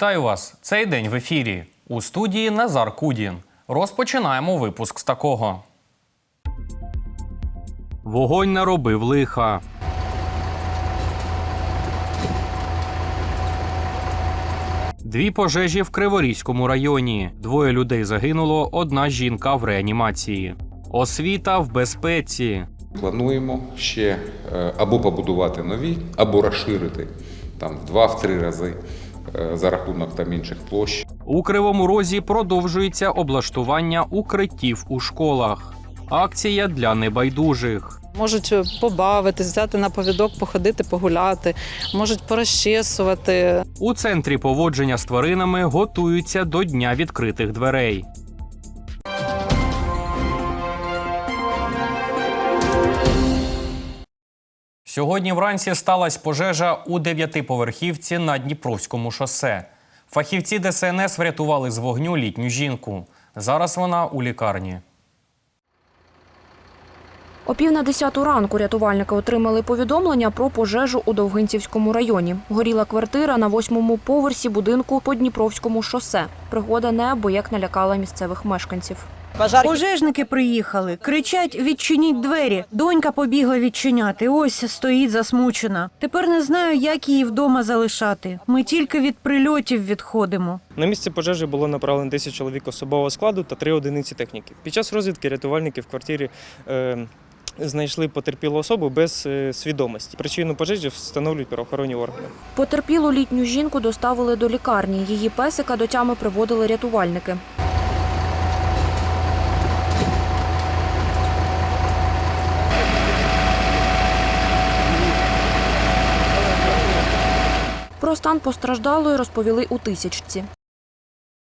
Вітаю вас! Цей день в ефірі. У студії Назар Кудін. Розпочинаємо випуск з такого. Вогонь наробив лиха. Дві пожежі в Криворізькому районі. Двоє людей загинуло, одна жінка в реанімації. Освіта в безпеці. Плануємо ще е, або побудувати нові, або розширити там в два-три рази за рахунок там інших площ. У Кривому Розі продовжується облаштування укриттів у школах. Акція для небайдужих. Можуть побавитись, взяти на повідок, походити, погуляти, можуть порозчесувати. У центрі поводження з тваринами готуються до дня відкритих дверей. Сьогодні вранці сталася пожежа у дев'ятиповерхівці на Дніпровському шосе. Фахівці ДСНС врятували з вогню літню жінку. Зараз вона у лікарні. О пів на десяту ранку рятувальники отримали повідомлення про пожежу у Довгинцівському районі. Горіла квартира на восьмому поверсі будинку по Дніпровському шосе. Пригода неабияк налякала місцевих мешканців. Пожежники приїхали, кричать: відчиніть двері. Донька побігла відчиняти. Ось стоїть засмучена. Тепер не знаю, як її вдома залишати. Ми тільки від прильотів відходимо. На місце пожежі було направлено 10 чоловік особового складу та 3 одиниці техніки. Під час розвідки рятувальники в квартирі е, знайшли потерпілу особу без е, свідомості. Причину пожежі встановлюють правоохоронні органи. Потерпілу літню жінку доставили до лікарні. Її песика до тями приводили рятувальники. Стан постраждалої розповіли у тисячці.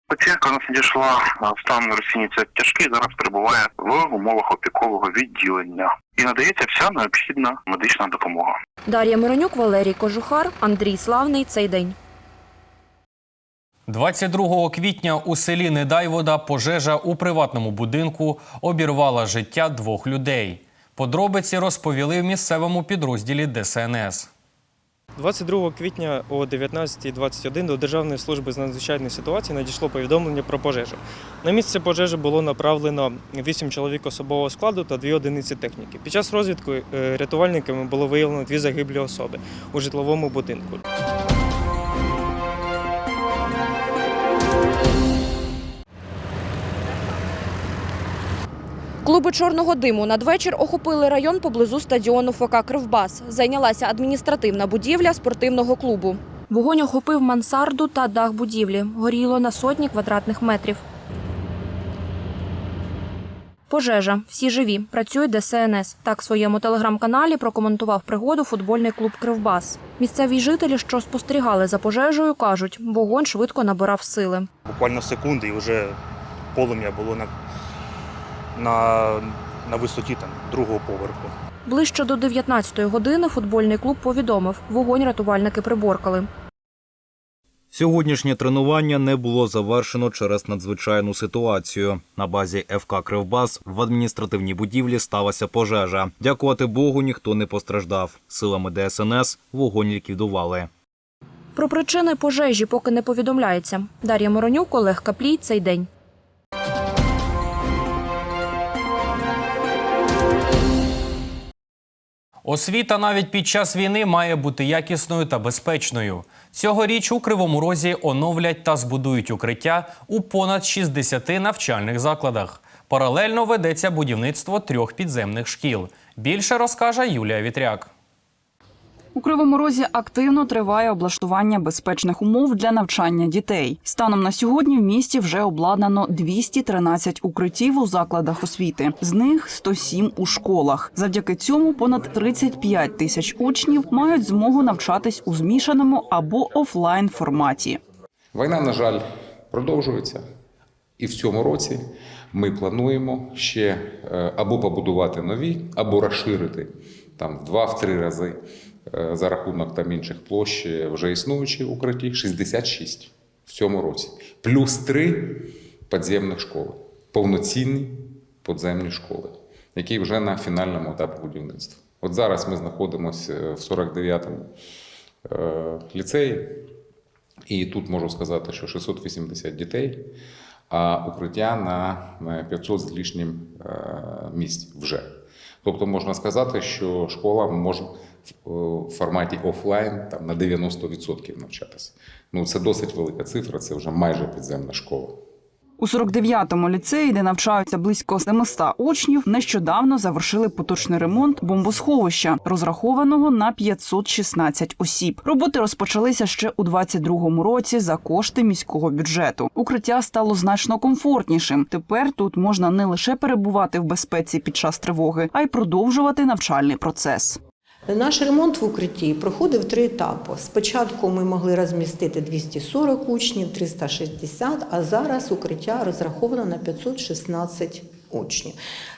Пацієнтка у нас надійшла стан розцінюється тяжкий, зараз перебуває в умовах опікового відділення і надається вся необхідна медична допомога. Дар'я Миронюк, Валерій Кожухар, Андрій Славний. Цей день. 22 квітня у селі Недайвода пожежа у приватному будинку обірвала життя двох людей. Подробиці розповіли в місцевому підрозділі ДСНС. 22 квітня о 19.21 до Державної служби з надзвичайних ситуацій надійшло повідомлення про пожежу. На місце пожежі було направлено 8 чоловік особового складу та 2 одиниці техніки. Під час розвідки е, рятувальниками було виявлено дві загиблі особи у житловому будинку. Клуби чорного диму надвечір охопили район поблизу стадіону ФК Кривбас. Зайнялася адміністративна будівля спортивного клубу. Вогонь охопив мансарду та дах будівлі. Горіло на сотні квадратних метрів. Пожежа. Всі живі. Працює ДСНС. Так в своєму телеграм-каналі прокоментував пригоду футбольний клуб Кривбас. Місцеві жителі, що спостерігали за пожежею, кажуть, вогонь швидко набирав сили. буквально секунди, і вже полум'я було на, на, на висоті там, другого поверху. Ближче до 19-ї години футбольний клуб повідомив, вогонь рятувальники приборкали. Сьогоднішнє тренування не було завершено через надзвичайну ситуацію. На базі ФК Кривбас в адміністративній будівлі сталася пожежа. Дякувати Богу, ніхто не постраждав. Силами ДСНС вогонь ліквідували. Про причини пожежі поки не повідомляється. Дар'я Моронюк, Олег Каплій. Цей день. Освіта навіть під час війни має бути якісною та безпечною. Цьогоріч у Кривому Розі оновлять та збудують укриття у понад 60 навчальних закладах. Паралельно ведеться будівництво трьох підземних шкіл. Більше розкаже Юлія Вітряк. У Кривому Розі активно триває облаштування безпечних умов для навчання дітей. Станом на сьогодні в місті вже обладнано 213 укриттів у закладах освіти, з них 107 у школах. Завдяки цьому понад 35 тисяч учнів мають змогу навчатись у змішаному або офлайн форматі. Війна, на жаль, продовжується. І в цьому році ми плануємо ще е, або побудувати нові, або розширити там в два-три рази за рахунок там інших площ е, вже існуючі укритті 66 в цьому році. Плюс три підземних школи, повноцінні підземні школи, які вже на фінальному етапі будівництва. От зараз ми знаходимося в 49-му е, ліцеї. І тут можу сказати, що 680 дітей, а укриття на е, 500 з лишнім е, місць вже. Тобто можна сказати, що школа може в е, форматі офлайн там, на 90% навчатися. Ну, це досить велика цифра, це вже майже підземна школа. У 49-му ліцеї, де навчаються близько 700 учнів, нещодавно завершили поточний ремонт бомбосховища, розрахованого на 516 осіб. Роботи розпочалися ще у 22-му році за кошти міського бюджету. Укриття стало значно комфортнішим. Тепер тут можна не лише перебувати в безпеці під час тривоги, а й продовжувати навчальний процес. Наш ремонт в укритті проходив три етапи. Спочатку ми могли розмістити 240 учнів, 360, а зараз укриття розраховано на 516 учнів.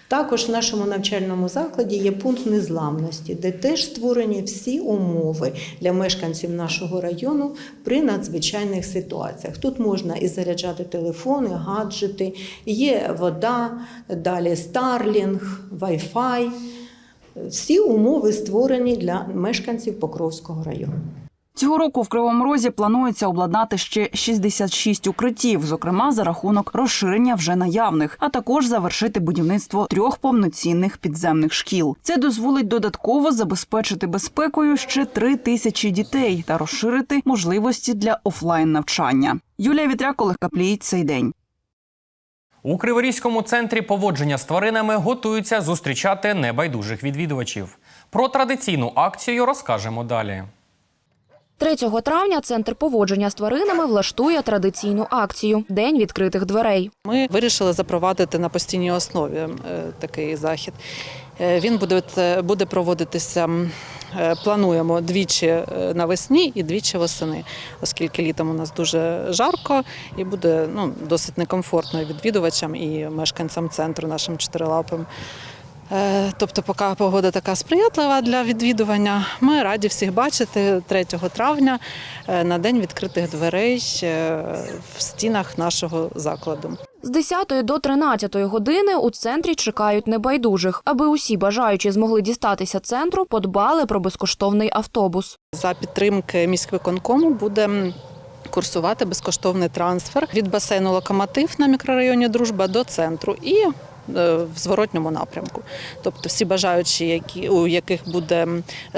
Також в нашому навчальному закладі є пункт незламності, де теж створені всі умови для мешканців нашого району при надзвичайних ситуаціях. Тут можна і заряджати телефони, гаджети, є вода, далі Старлінг, Wi-Fi. Всі умови створені для мешканців Покровського району. Цього року в Кривому Розі планується обладнати ще 66 укриттів, зокрема за рахунок розширення вже наявних, а також завершити будівництво трьох повноцінних підземних шкіл. Це дозволить додатково забезпечити безпекою ще три тисячі дітей та розширити можливості для офлайн навчання. Юлія Вітряк, Олег цей день. У Криворізькому центрі поводження з тваринами готуються зустрічати небайдужих відвідувачів. Про традиційну акцію розкажемо далі. 3 травня центр поводження з тваринами влаштує традиційну акцію День відкритих дверей. Ми вирішили запровадити на постійній основі е, такий захід. Е, Він буде, е, буде проводитися. е, Плануємо двічі навесні і двічі восени, оскільки літом у нас дуже жарко і буде ну, досить некомфортно відвідувачам і мешканцям центру, нашим чотирилапим. Тобто, поки погода така сприятлива для відвідування, ми раді всіх бачити 3 травня на день відкритих дверей в стінах нашого закладу. З 10 до 13 години у центрі чекають небайдужих, аби усі бажаючі змогли дістатися центру, подбали про безкоштовний автобус. За підтримки міськвиконкому буде курсувати безкоштовний трансфер від басейну Локомотив на мікрорайоні Дружба до центру і е, в зворотньому напрямку. Тобто всі бажаючі, які, у яких буде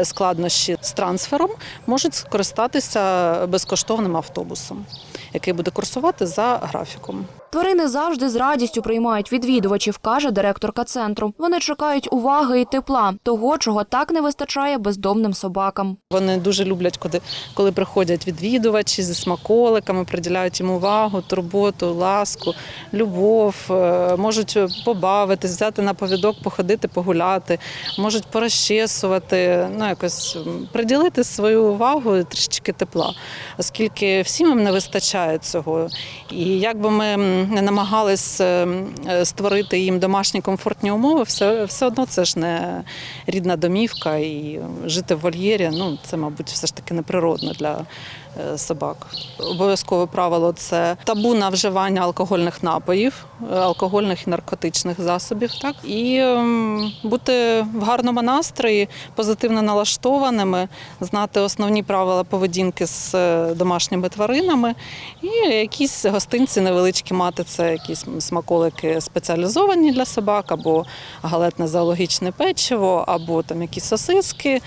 складнощі з трансфером, можуть скористатися безкоштовним автобусом, який буде курсувати за графіком. Тварини завжди з радістю приймають відвідувачів, каже директорка центру. Вони чекають уваги і тепла, того, чого так не вистачає бездомним собакам. Вони дуже люблять, коли, коли приходять відвідувачі зі смаколиками, приділяють їм увагу, турботу, ласку, любов, е, можуть побавитись, взяти на повідок, походити, погуляти, можуть порозчесувати, ну якось приділити свою увагу трішечки тепла, оскільки всім їм не вистачає цього. І як би ми намагались е, е, створити їм домашні комфортні умови, все, все одно це ж не рідна домівка і жити в вольєрі, ну це, мабуть, все ж таки неприродно для собак. Обов'язкове правило це табу на вживання алкогольних напоїв, е, алкогольних і наркотичних засобів. Так і ем, бути в гарному настрої, позитивно налаштованими, знати основні правила поведінки з е, домашніми тваринами, і якісь гостинці невеличкі мати це якісь смаколики спеціалізовані для собак, або галетне зоологічне печиво, або там якісь сосиски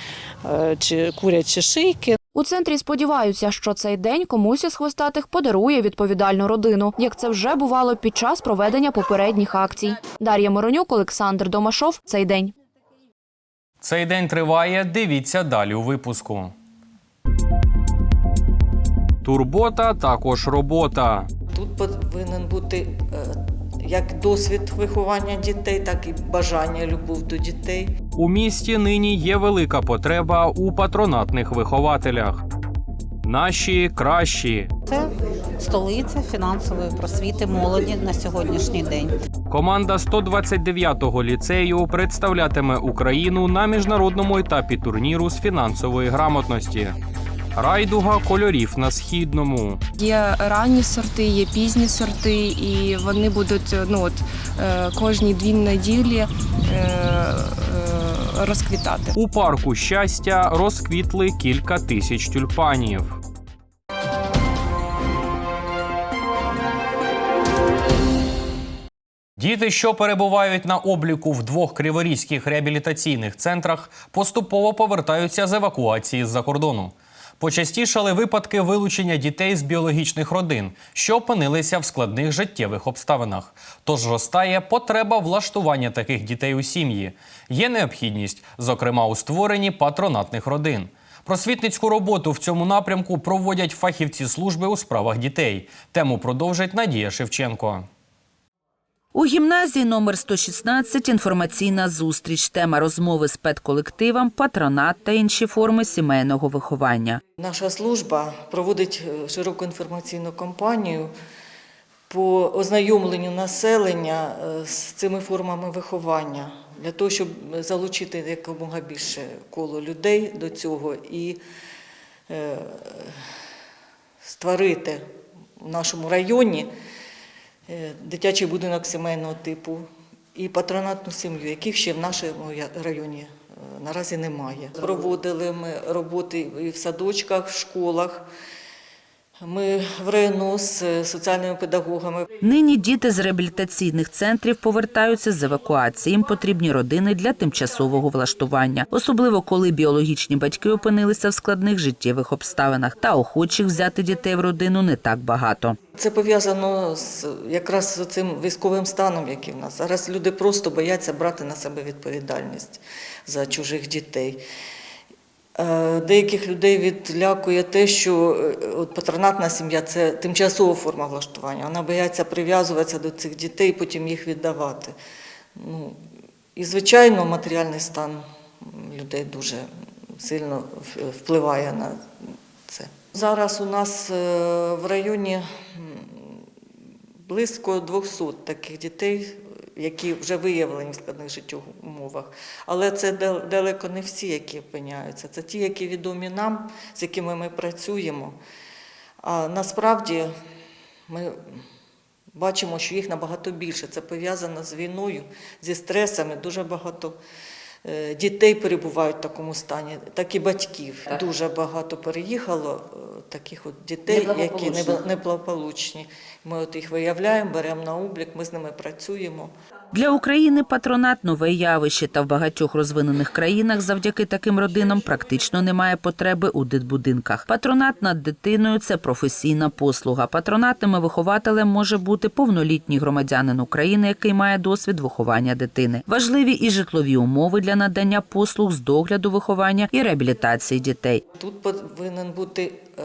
е, чи курячі шийки. У центрі сподіваються, що цей день комусь із хвостатих подарує відповідальну родину, як це вже бувало під час проведення попередніх акцій. Дар'я Моронюк, Олександр Домашов. Цей день. Цей день триває. Дивіться далі у випуску. Турбота також робота. Тут повинен бути е, як досвід виховання дітей, так і бажання, любов до дітей. У місті нині є велика потреба у патронатних вихователях. Наші кращі. Це столиця фінансової просвіти молоді на сьогоднішній день. Команда 129-го ліцею представлятиме Україну на міжнародному етапі турніру з фінансової грамотності райдуга кольорів на східному. Є ранні сорти, є пізні сорти, і вони будуть е, ну от е, кожні дві неділі. Е, розквітати у парку щастя розквітли кілька тисяч тюльпанів. Діти, що перебувають на обліку в двох криворізьких реабілітаційних центрах, поступово повертаються з евакуації з-за кордону. Почастішали випадки вилучення дітей з біологічних родин, що опинилися в складних життєвих обставинах. Тож зростає потреба влаштування таких дітей у сім'ї. Є необхідність, зокрема у створенні патронатних родин. Просвітницьку роботу в цьому напрямку проводять фахівці служби у справах дітей. Тему продовжить Надія Шевченко. У гімназії номер 116 інформаційна зустріч. Тема розмови з педколективом, патронат та інші форми сімейного виховання. Наша служба проводить е, широку інформаційну кампанію по ознайомленню населення е, з цими формами виховання для того, щоб залучити якомога більше коло людей до цього і е, створити в нашому районі дитячий будинок сімейного типу і патронатну сім'ю, яких ще в нашому районі е, наразі немає. Проводили ми роботи і в садочках, в школах. Ми в РНО з соціальними педагогами. Нині діти з реабілітаційних центрів повертаються з евакуації. Їм потрібні родини для тимчасового влаштування, особливо коли біологічні батьки опинилися в складних життєвих обставинах та охочих взяти дітей в родину не так багато. Це пов'язано з якраз з цим військовим станом, який в нас. Зараз люди просто бояться брати на себе відповідальність за чужих дітей. Е, Деяких людей відлякує те, що е, от патронатна сім'я це тимчасова форма влаштування. Вона бояться прив'язуватися до цих дітей, потім їх віддавати. Ну, і, звичайно, матеріальний стан людей дуже сильно впливає на це. Зараз у нас е, в районі близько 200 таких дітей, які вже виявлені в складних життєвих умовах. Але це далеко не всі, які опиняються. Це ті, які відомі нам, з якими ми працюємо. А насправді ми бачимо, що їх набагато більше. Це пов'язано з війною, зі стресами. Дуже багато дітей перебувають в такому стані, так і батьків. Дуже багато переїхало е, таких от дітей, які небла- неблагополучні. Ми от їх виявляємо, беремо на облік, ми з ними працюємо. Для України патронат нове явище, та в багатьох розвинених країнах завдяки таким родинам практично немає потреби у дитбудинках. Патронат над дитиною це професійна послуга. Патронатними вихователем може бути повнолітній громадянин України, який має досвід виховання дитини. Важливі і житлові умови для надання послуг з догляду виховання і реабілітації дітей. Тут повинен бути е,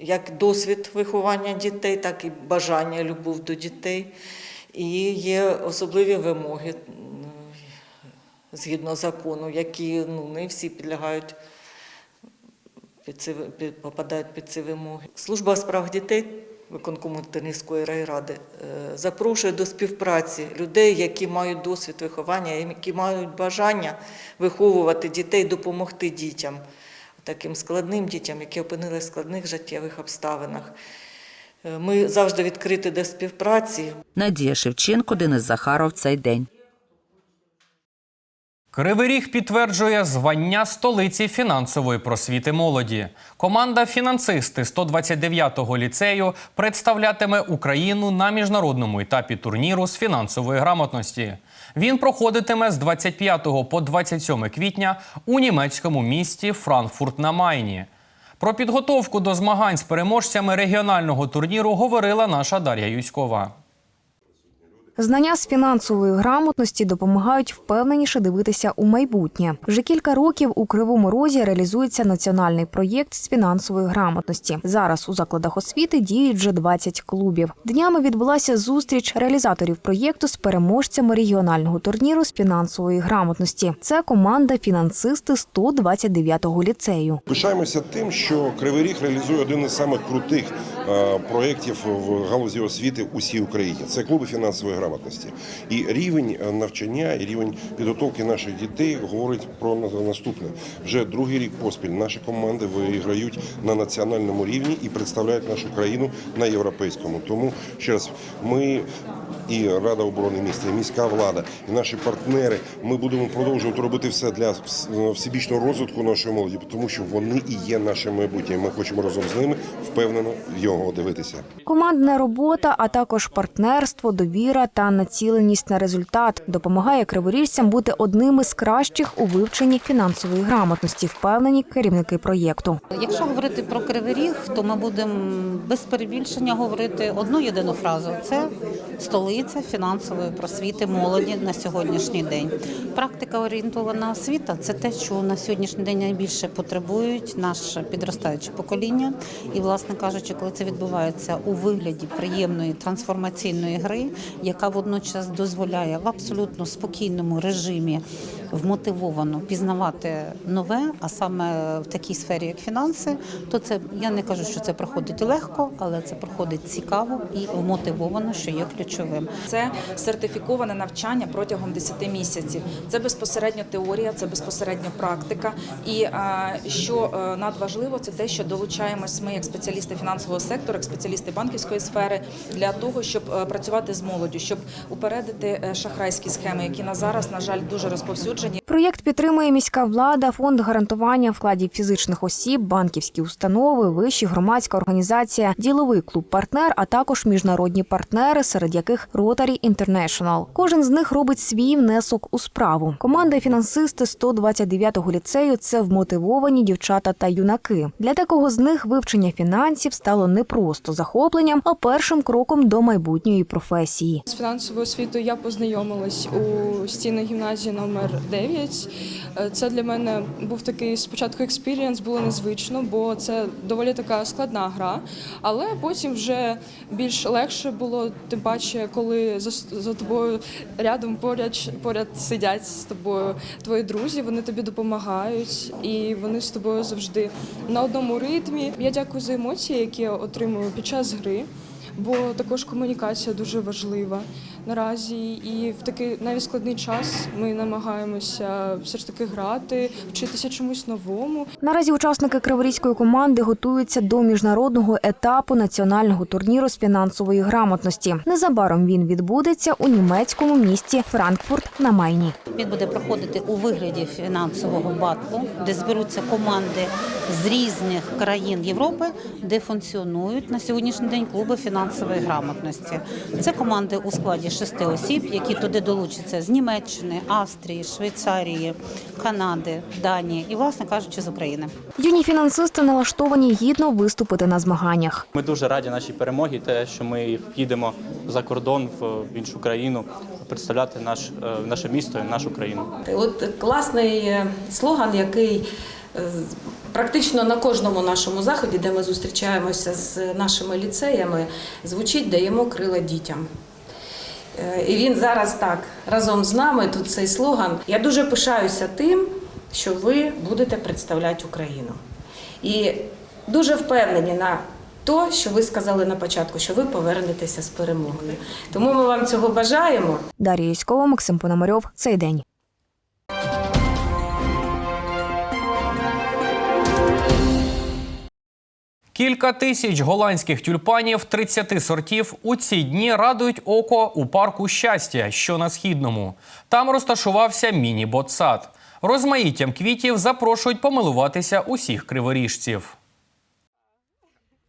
як досвід виховання дітей, так і бажання, любов до дітей. І є особливі вимоги згідно закону, які ну, не всі підлягають під ці, під, попадають під ці вимоги. Служба у справах дітей виконкому Тернівської райради е, запрошує до співпраці людей, які мають досвід виховання, які мають бажання виховувати дітей, допомогти дітям, таким складним дітям, які опинилися в складних життєвих обставинах. Е, Ми завжди відкриті до співпраці. Надія Шевченко, Денис Захаров. Цей день. Кривий Ріг підтверджує звання столиці фінансової просвіти молоді. Команда фінансисти 129-го ліцею представлятиме Україну на міжнародному етапі турніру з фінансової грамотності. Він проходитиме з 25 по 27 квітня у німецькому місті Франкфурт на Майні. Про підготовку до змагань з переможцями регіонального турніру говорила наша Дар'я Юськова. Знання з фінансової грамотності допомагають впевненіше дивитися у майбутнє. Вже кілька років у Кривому Розі реалізується національний проєкт з фінансової грамотності. Зараз у закладах освіти діють вже 20 клубів. Днями відбулася зустріч реалізаторів проєкту з переможцями регіонального турніру з фінансової грамотності. Це команда фінансисти 129-го ліцею. Пишаємося тим, що Кривий Ріг реалізує один із самих крутих е, проєктів в галузі освіти у всій Україні. Це клуби фінансової грамотності. І рівень е, навчання, і рівень підготовки наших дітей говорить про наступне. Вже другий рік поспіль наші команди виграють на національному рівні і представляють нашу країну на європейському. Тому ще раз ми і Рада оборони міста, і міська влада, і наші партнери. Ми будемо продовжувати робити все для всебічного розвитку нашої молоді, тому що вони і є наше майбутнє. Ми хочемо разом з ними впевнено в його дивитися. Командна робота, а також партнерство, довіра та націленість на результат допомагає криворіжцям бути одним із кращих у вивченні фінансової грамотності, впевнені керівники проєкту. Якщо говорити про Кривий Ріг, то ми будемо без перебільшення говорити одну єдину фразу: це столиця фінансової просвіти молоді на сьогоднішній день. Практика орієнтована освіта це те, що на сьогоднішній день найбільше потребують наше підростаюче покоління. І, власне кажучи, коли це відбувається у вигляді приємної трансформаційної гри, яка водночас дозволяє в абсолютно спокійному режимі вмотивовано пізнавати нове, а саме в такій сфері, як фінанси, то це я не кажу, що це проходить легко, але це проходить цікаво і вмотивовано, що є ключовим. Це сертифіковане навчання протягом 10 місяців. Це безпосередньо теорія, це безпосередньо практика. І е, що е, надважливо, це те, що долучаємось ми як спеціалісти фінансового сектору, як спеціалісти банківської сфери для того, щоб е, працювати з молоддю, щоб упередити шахрайські схеми, які на зараз, на жаль, дуже розповсюджені народжені Проєкт підтримує міська влада, фонд гарантування вкладів фізичних осіб, банківські установи, вищі громадська організація, діловий клуб партнер, а також міжнародні партнери, серед яких Rotary International. Кожен з них робить свій внесок у справу. Команда фінансисти 129-го ліцею це вмотивовані дівчата та юнаки. Для такого з них вивчення фінансів стало не просто захопленням, а першим кроком до майбутньої професії. З фінансовою освітою я познайомилась у стінах гімназії номер 9. Е, Це для мене був такий спочатку експірієнс, було незвично, бо це доволі така складна гра. Але потім вже більш легше було, тим паче, коли за, за тобою рядом поряд, поряд сидять з тобою твої друзі, вони тобі допомагають і вони з тобою завжди на одному ритмі. Я дякую за емоції, які я отримую під час гри. Бо також комунікація дуже важлива наразі, і в такий навіть складний час ми намагаємося все ж таки грати, вчитися чомусь новому. Наразі учасники криворізької команди готуються до міжнародного етапу національного турніру з фінансової грамотності. Незабаром він відбудеться у німецькому місті Франкфурт на Майні. Він буде проходити у вигляді фінансового батлу, де зберуться команди з різних країн Європи, де функціонують на сьогоднішній день клуби фінансової грамотності. Це команди у складі шести осіб, які туди долучаться з Німеччини, Австрії, Швейцарії, Канади, Данії і, власне кажучи, з України. Юні фінансисти налаштовані гідно виступити на змаганнях. Ми дуже раді нашій перемогі, те, що ми їдемо за кордон в іншу країну, представляти наш, наше місто і нашу країну. От класний е, слоган, який е, практично на кожному нашому заході, де ми зустрічаємося з нашими ліцеями, звучить даємо крила дітям. Е, І він зараз так разом з нами. Тут цей слоган. Я дуже пишаюся тим, що ви будете представляти Україну. І дуже впевнені на то, що ви сказали на початку, що ви повернетеся з перемогою. Тому ми вам цього бажаємо. Дар'я Яськова, Максим Пономарьов. Цей день. Кілька тисяч голландських тюльпанів 30 сортів у ці дні радують око у парку щастя, що на східному. Там розташувався міні-ботсад. Розмаїттям квітів запрошують помилуватися усіх криворіжців.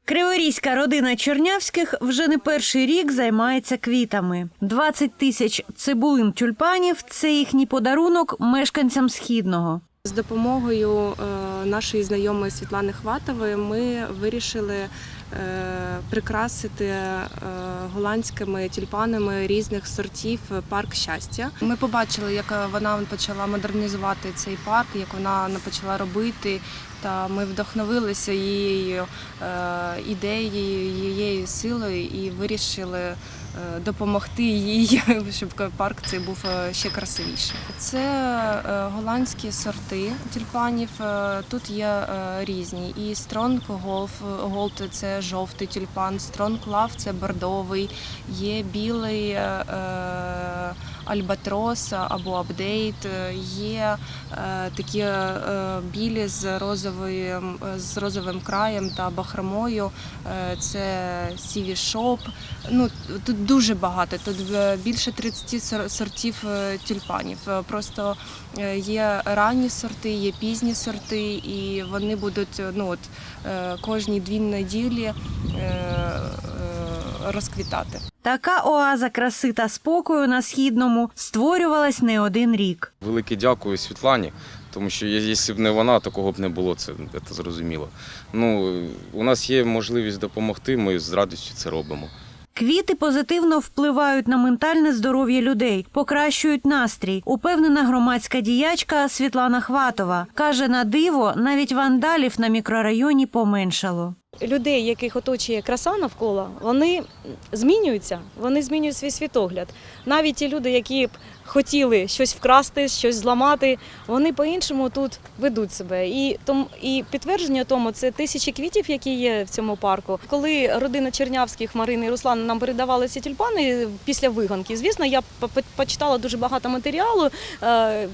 Криворізька родина Чернявських вже не перший рік займається квітами. 20 тисяч цибулин тюльпанів це їхній подарунок мешканцям східного. З допомогою е, нашої знайомої Світлани Хватової ми вирішили е, прикрасити е, голландськими тюльпанами різних сортів парк щастя. Ми побачили, як вона почала модернізувати цей парк, як вона почала робити. Та ми вдохновилися її ідеєю, її силою і вирішили допомогти їй, щоб парк цей був е, ще красивіший. Це е, голландські сорти тюльпанів. Е, Тут є е, різні. І Стронг Gold – це жовтий тюльпан, Стронг Лав – це бордовий, є білий е, е, альбатрос або апдейт. Є е, такі е, білі з розовим, з розовим краєм та бахромою. Е, Це Сіві Шоп. Ну тут дуже багато. Тут більше 30 сортів тюльпанів. Просто є ранні сорти, є пізні сорти, і вони будуть ну от кожні дві неділі розквітати. Така оаза краси та спокою на східному створювалась не один рік. Велике дякую Світлані, тому що є- якщо б не вона, такого б не було, це, це зрозуміло. Ну, у нас є можливість допомогти, ми з радістю це робимо. Квіти позитивно впливають на ментальне здоров'я людей, покращують настрій. Упевнена громадська діячка Світлана Хватова каже: на диво навіть вандалів на мікрорайоні поменшало. Людей, яких оточує краса навколо, вони змінюються, вони змінюють свій світогляд. Навіть ті люди, які б хотіли щось вкрасти, щось зламати, вони по-іншому тут ведуть себе. І тому і підтвердження тому це тисячі квітів, які є в цьому парку. Коли родина Чернявських, Марини і Руслана нам передавали ці тюльпани після виганки, звісно, я по- по- почитала дуже багато матеріалу, е,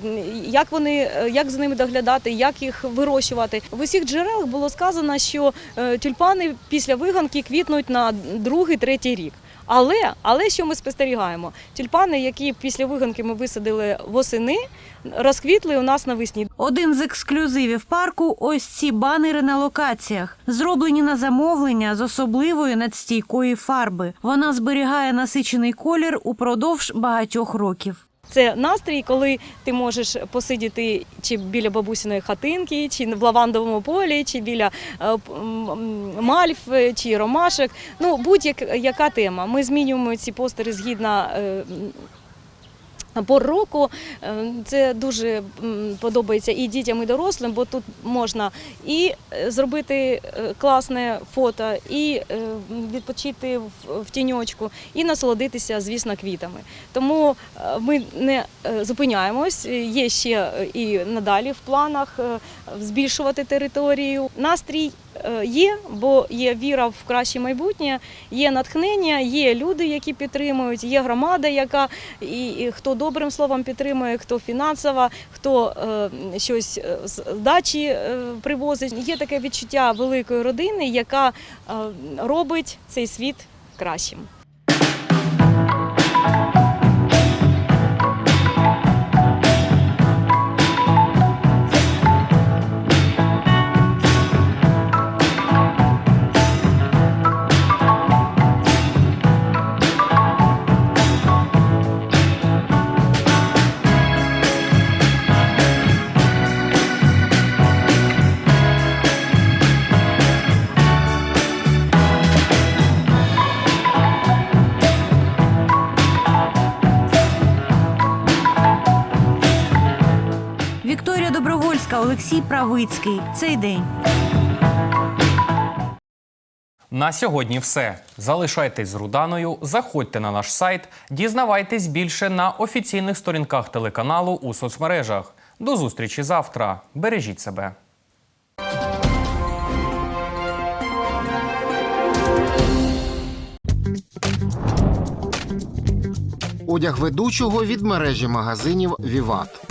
як вони, як за ними доглядати, як їх вирощувати. В усіх джерелах було сказано, що е, тюльпани після виганки квітнуть на другий, третій рік. Але, але що ми спостерігаємо? Тюльпани, які після виганки ми висадили восени, розквітли у нас навесні. Один з ексклюзивів парку ось ці банери на локаціях, зроблені на замовлення з особливої надстійкої фарби. Вона зберігає насичений колір упродовж багатьох років. Це настрій, коли ти можеш посидіти чи біля бабусіної хатинки, чи в лавандовому полі, чи біля е, п- м, м, мальв, е, чи ромашек. Ну, будь-яка тема. Ми змінюємо ці постери згідно. Пор року Е, це дуже подобається і дітям, і дорослим, бо тут можна і е, зробити е, класне фото, і відпочити в- тіньочку, і насолодитися, звісно, квітами. Тому ми не зупиняємось. Є ще і надалі в планах збільшувати територію. Настрій є, бо є віра в краще майбутнє, є натхнення, є люди, які підтримують, є громада, яка і, хто добрим словом підтримує, хто фінансово, хто е, щось е, з дачі е, привозить. Є таке відчуття великої родини, яка робить цей світ кращим. Олексій Правицький. Цей день. На сьогодні все. Залишайтесь з Руданою, заходьте на наш сайт, дізнавайтесь більше на офіційних сторінках телеканалу у соцмережах. До зустрічі завтра. Бережіть себе. Одяг ведучого від мережі магазинів Віват.